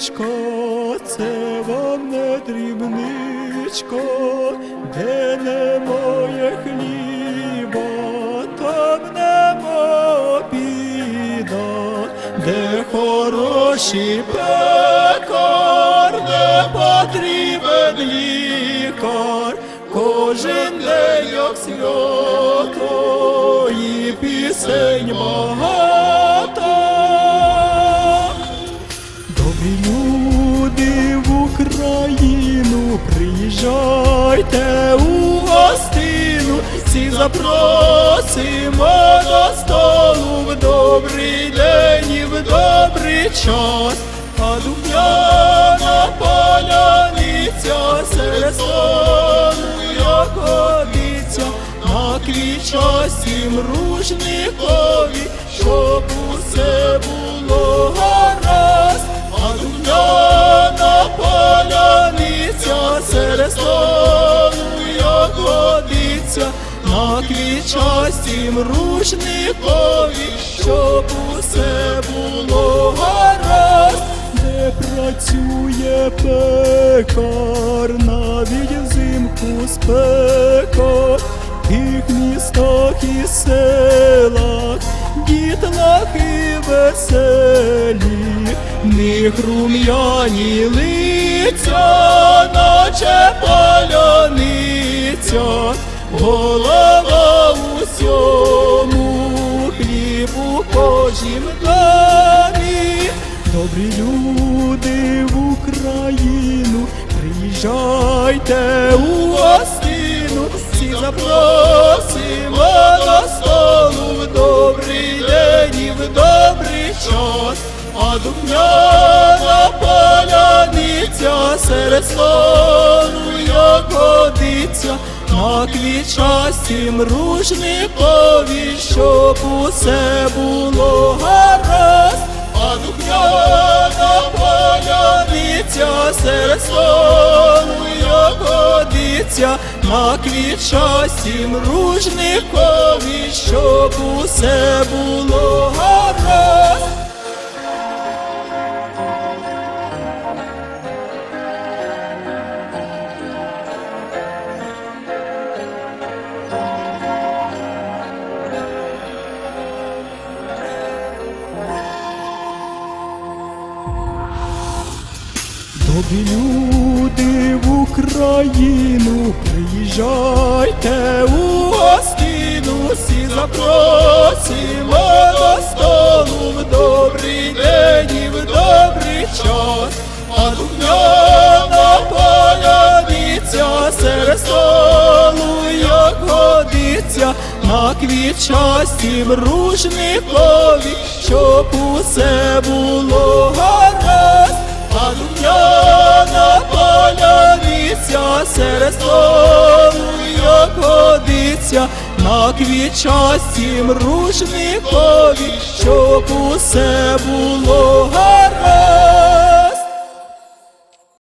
Паляничка, це вам не дрібничка, де немає хліба, там нема біда, де хороший пекар, не потрібен лікар, кожен день як свято, і пісень багато. Україну, приїжджайте у гостину, всі запросимо до столу. В добрий день і в добрий час, а духняна поляниця серед столу, як годиться, на квітчасім ружникові, щоб столу, годиться, на квітчасім рушникові, щоб усе було гаразд, де працює пекар, навіть взимку спека, в тих містах і селах, дітлахи веселі, них рум'яні лиця, наче паляниця, голова усьому, хліб у кожім домі. Добрі люди в Україну, приїжджайте у гостину, всі запросимо до столу. В добрий день і в добрий час, а духняна поляниця серед столу, як годиться, на квітчастім рушникові, щоб усе було гаразд, а духняна поляниця серед столу, як годиться, на квітчастім ружникові, щоб усе було гаразд. Добрі люди в Україну, приїжджайте у гостину, всі запросимо до столу в добрий день і в добрий час, а духняна поляниця серед столу, як годиться, на квітчастім рушникові, щоб усе було гаразд. А духняна поляниця серед столу, як годиться, на квітчастім рушникові, щоб усе було